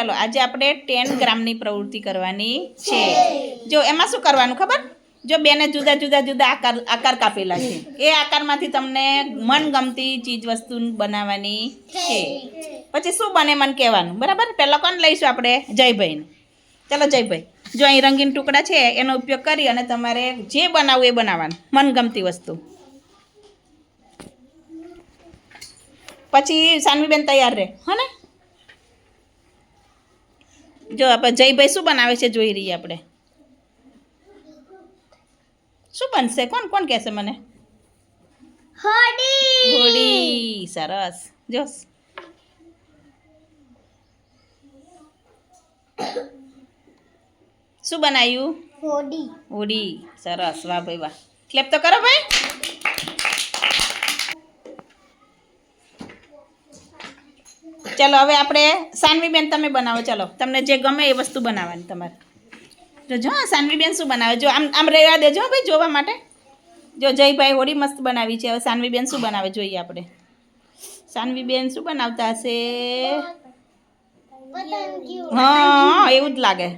ચાલો આજે આપણે ટેન ગ્રામની પ્રવૃત્તિ કરવાની છે. જો એમાં શું કરવાનું ખબર? જો બેને જુદા જુદા જુદા આકાર આકાર કાપેલા છે. એ આકારમાંથી તમને મનગમતી ચીજ વસ્તુ બનાવવાની છે. પછી શું બને મને કહેવાનું? બરાબર? પહેલાં કોણ લઈશું આપણે? જયભાઈને. ચાલો જયભાઈ જો અહીં રંગીન ટુકડા છે એનો ઉપયોગ કરી અને તમારે જે બનાવવું એ બનાવવાનું મનગમતી વસ્તુ. પછી સાનવીબેન તૈયાર રહે હો ને? જો આપણે જયભાઈ શું બનાવે છે જોઈ રહીએ આપણે. શું બનશે? કોણ કોણ કહેશે મને? હોડી સરસ. જો. શું બનાવ્યું હોડી હોડી સરસ. વાહ ભાઈ વાહ. ક્લેપ તો કરો ભાઈ. ચલો હવે આપણે સાનવીબેન તમે બનાવો. ચાલો તમને જે ગમે એ વસ્તુ બનાવવાની તમારે. જો જો હા, સાનવીબેન શું બનાવે? જો આમ આમ રહેવા દેજો ભાઈ જોવા માટે. જો જયભાઈ હોળી મસ્ત બનાવી છે. હવે સાનવીબેન શું બનાવે જોઈએ આપણે? સાનવીબેન શું બનાવતા હશે? હા એવું જ લાગે.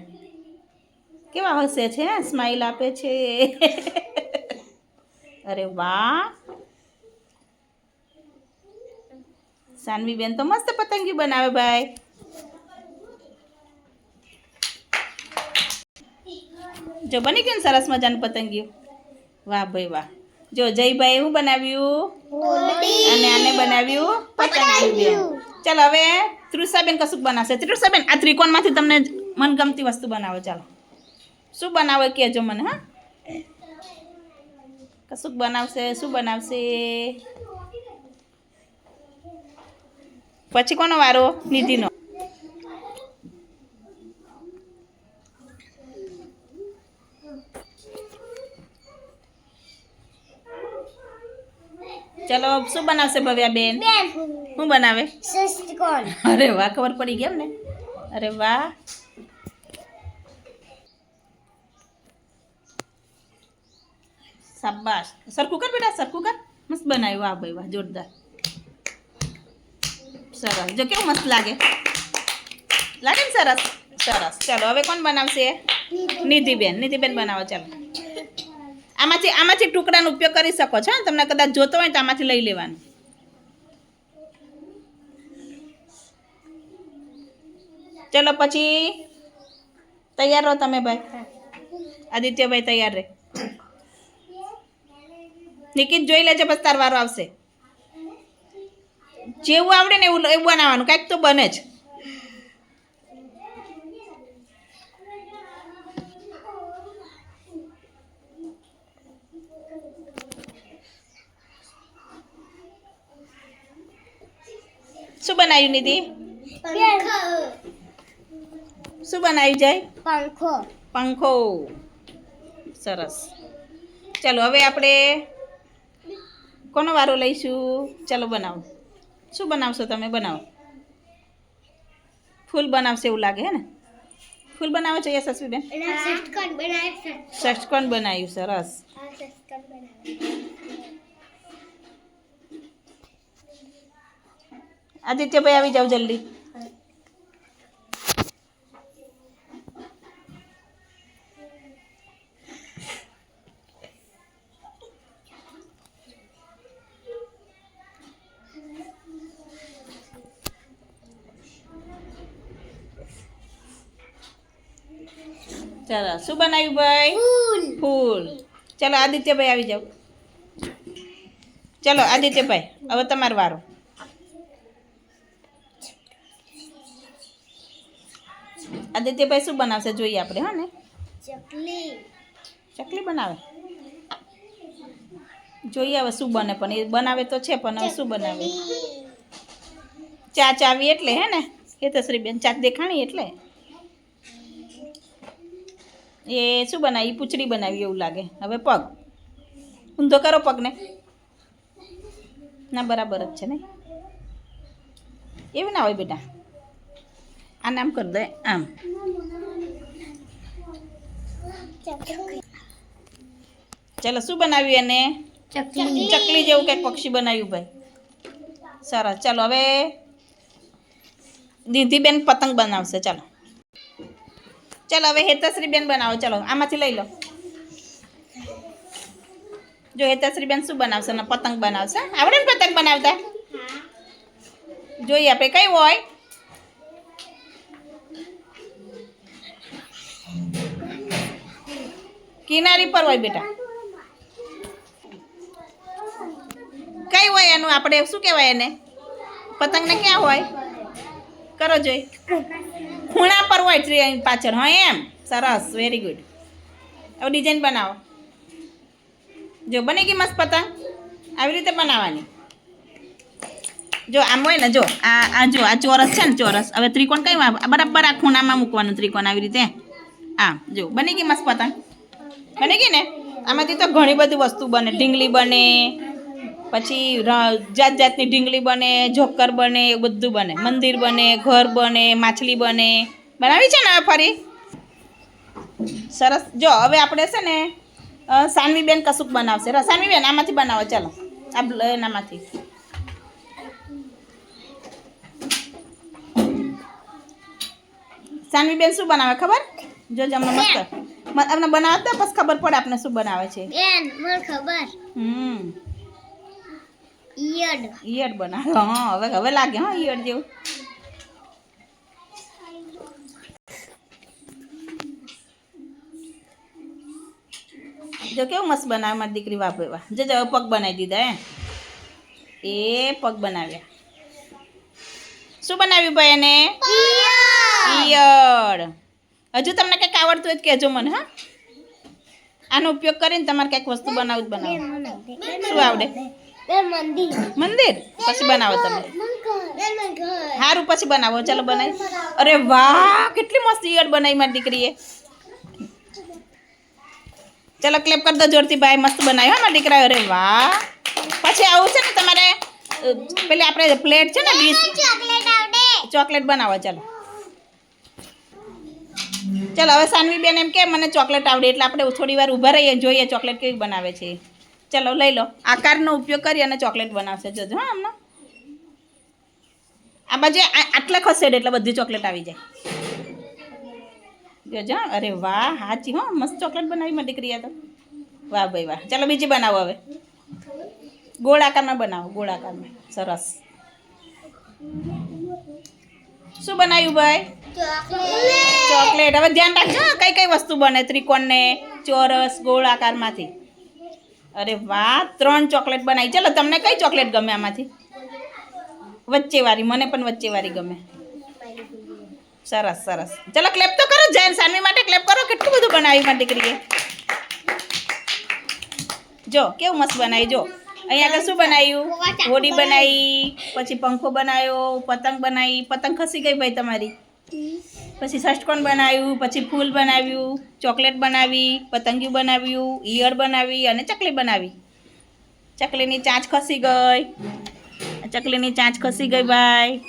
કેવા હશે છે સ્માઇલ આપે છે. અરે વાહ! સાનવીબેન તો મસ્ત પતંગી બનાવે ભાઈ. જો બની ગયું ને સરસ મજાનું પતંગિયું વાહ ભાઈ વાહ. જો જયભાઈ શું બનાવ્યું? અને આને બનાવ્યું પતંગિયું ચાલો હવે ત્રિષાબેન કશુંક બનાવશે. ત્રિષાબેન આ ત્રિકોણમાંથી તમને મનગમતી વસ્તુ બનાવો. ચાલો. શું બનાવો કહેજો મને હા? કશુંક બનાવશે શું બનાવશે? પછી કોનો વારો? નિધિનો. ચલો શું બનાવશે ભવ્યા બેન. શું બનાવે? અરે વાહ ખબર પડી ગઈ એમ ને અરે વાહ. શાબાશ. સરખું કર બેટા સરખું કર. મસ્ત બનાવ્યું વાહ ભાઈ વાહ જોરદાર. સરસ. જો કેવું મસ્ત લાગે? લાગે ને સરસ? સરસ. ચાલો, હવે કોણ બનાવશે? નિધિબેન નિધિબેન બનાવો, ચાલો. આમાંથી આમાંથી ટુકડાનો ઉપયોગ કરી શકો છો તમને કદાચ જોતો હોય તો આમાંથી લઈ લેવાનું. ચલો, પછી તૈયાર રહો તમે ભાઈ. આદિત્યભાઈ તૈયાર રહે. નિકિત જોઈ લેજે, બસ તાર વારો આવશે. જેવું આવડે ને એવું એવું બનાવવાનું કાંઈક તો બને જ. શું બનાવ્યું નિધિ? શું બનાવ્યું જાય? પંખો. પંખો. સરસ. ચાલો હવે આપણે કોનો વારો લઈશું? ચાલો બનાવો. શું બનાવશો તમે? બનાવો. ફૂલ બનાવશે એવું લાગે હે ને? ફૂલ બનાવો છો યસ એના ષષ્ઠકોણ બનાવે બનાવ્યું સરસ. આદિત્યભાઈ આવી જાઓ જલ્દી. ચાલો શું બનાવ્યું ભાઈ? ફૂલ. ફૂલ. ચાલો આદિત્યભાઈ આવી જાઓ. ચાલો આદિત્યભાઈ હવે તમારો વારો. આદિત્યભાઈ શું બનાવશે? જોઈએ આપણે હા ને? ચકલી. ચકલી બનાવે? જોઈએ હવે શું બને પણ એ બનાવે તો છે પણ હવે શું બનાવે? ચા ચાવી એટલે હે ને? એ તો શ્રીબેન ચાક દેખાણી એટલે? એ શું બનાવી? પૂંછડી બનાવી એવું લાગે. હવે પગ. ઊંધો કરો પગને. ના બરાબર જ છે ને. એવું ના હોય બેટા. આને આમ કરી દે આમ. ચાલો શું બનાવ્યું એને? ચકલી. ચકલી જેવું કંઈક પક્ષી બનાવ્યું ભાઈ. સરસ. ચાલો હવે દીધીબેન પતંગ બનાવશે. ચાલો. ચાલો, હવે હેતશ્રી બેન બનાવો. ચાલો, આમાંથી લઈ લો. જો હેતશ્રી બેન શું બનાવશે? ને પતંગ બનાવશે. આવડે ને પતંગ બનાવતા? જોઈએ આપણે કઈ હોય? કિનારી પર હોય બેટા. કઈ હોય એનું? આપણે શું કહેવાય એને? પતંગને ક્યાં હોય? કરો જોઈ. ખૂણા પર હોય ટ્રી પાછળ, હા એમ? સરસ વેરી ગુડ હવે ડિઝાઇન બનાવો. જો, બની ગઈ મસ્ત પતંગ? આવી રીતે બનાવવાની. જો, આમ હોય ને, જો, આ આ જો, આ ચોરસ છે ને ચોરસ, હવે ત્રિકોણ કઈ બરાબર આ ખૂણામાં મૂકવાનું ત્રિકોણ આવી રીતે. આ જો, બની ગઈ મસ્ત પતંગ? બની ગઈ ને? આમાંથી તો ઘણી બધી વસ્તુ બને, ઢીંગલી બને પછી જાત જાતની ઢીંગલી બને જોકર બને એવું બધું બને. મંદિર બને ઘર બને માછલી બને. બનાવી છે ને ફરી? સરસ. જો હવે આપણે છે ને સાનવીબેન કશુંક બનાવશે. સાનવીબેન આમાંથી બનાવો ચાલો. આ એનામાંથી. સાનવીબેન શું બનાવે ખબર? જો અમને મસ્ત. અમને બનાવતા પછી ખબર પડે આપણે શું બનાવે છે. બેન મને ખબર. હમ. ઈયળ. ઈયળ બનાવો. હા હવે હવે લાગે હા ઈયળ જેવું. જો કેવું મસ્ત બનાવે મારી દીકરી વાપરે એવા. જો જો પગ બનાવી દીધા હે એ પગ બનાવ્યા. શું બનાવ્યું ભાઈ એને? ઈયળ. હજુ તમને કંઈક આવડતું હોય તો કહેજો મને હા. આનો ઉપયોગ કરીને તમારે કંઈક વસ્તુ બનાવવું જ બનાવો શું આવડે? મંદિર. મંદિર? પછી બનાવો તમે. સારું પછી બનાવો. ચાલો બનાવી. અરે વાહ કેટલી મસ્ત ઈયળ બનાવી મારી દીકરીએ. ચાલો ક્લેપ કરી દો જોરથી ભાઈ મસ્ત બનાવી હા મારી દીકરા. અરે વાહ. પછી આવું છે ને તમારે પેલી આપણે પ્લેટ છે ને ડીશ. ચોકલેટ ચોકલેટ બનાવો ચાલો. ચાલો હવે સાનવી બેન એમ કે મને ચોકલેટ આવડે. એટલે આપણે થોડી વાર ઊભા રહીએ જોઈએ ચોકલેટ કેવી બનાવે છે. ચાલો લઈ લો. આકારનો ઉપયોગ કરી અને ચોકલેટ બનાવશે. જજો હા હમણાં આ બાજુ આટલા ખસેડ એટલે બધી ચોકલેટ આવી જાય. જોજો. અરે વાહ હાચી હો મસ્ત ચોકલેટ બનાવી મારી દીકરીએ તો. વાહ ભાઈ વાહ. ચાલો બીજી બનાવો હવે. ગોળ આકારમાં બનાવો ગોળ આકારમાં સરસ. શું બનાવ્યું ભાઈ? ચોકલેટ. ચોકલેટ. હવે ધ્યાન રાખજો કઈ કઈ વસ્તુ બને. ત્રિકોણ ને ચોરસ ગોળ આકારમાંથી અરે વાહ ત્રણ ચોકલેટ બનાવી. ચલો તમને કઈ ચોકલેટ ગમે આમાંથી? વચ્ચેવાળી મને પણ વચ્ચેવાળી ગમે. સરસ સરસ. ચલો ક્લેપ તો કરો જૈન સાનવી માટે ક્લેપ કરો કેટલું બધું બનાવ્યું મારી દીકરીએ? જો કેવું મસ્ત બનાવી જો. અહીંયા આગળ શું બનાવ્યું? હોડી બનાવી પછી પંખો બનાવ્યો પતંગ બનાવી. પતંગ ખસી ગઈ ભાઈ તમારી. પછી ષષ્ટકોણ બનાવ્યું, પછી ફૂલ બનાવ્યું, ચોકલેટ બનાવી, પતંગિયું બનાવ્યું, ઈયળ બનાવી અને ચકલી બનાવી. ચકલીની ચાંચ ખસી ગઈ. ચકલીની ચાંચ ખસી ગઈ ભાઈ.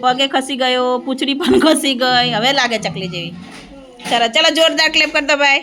પગે ખસી ગયો, પૂંછડી પણ ખસી ગઈ. હવે લાગે ચકલી જેવી. ચાલો ચાલો, જોરદાર ક્લેપ કરતો ભાઈ.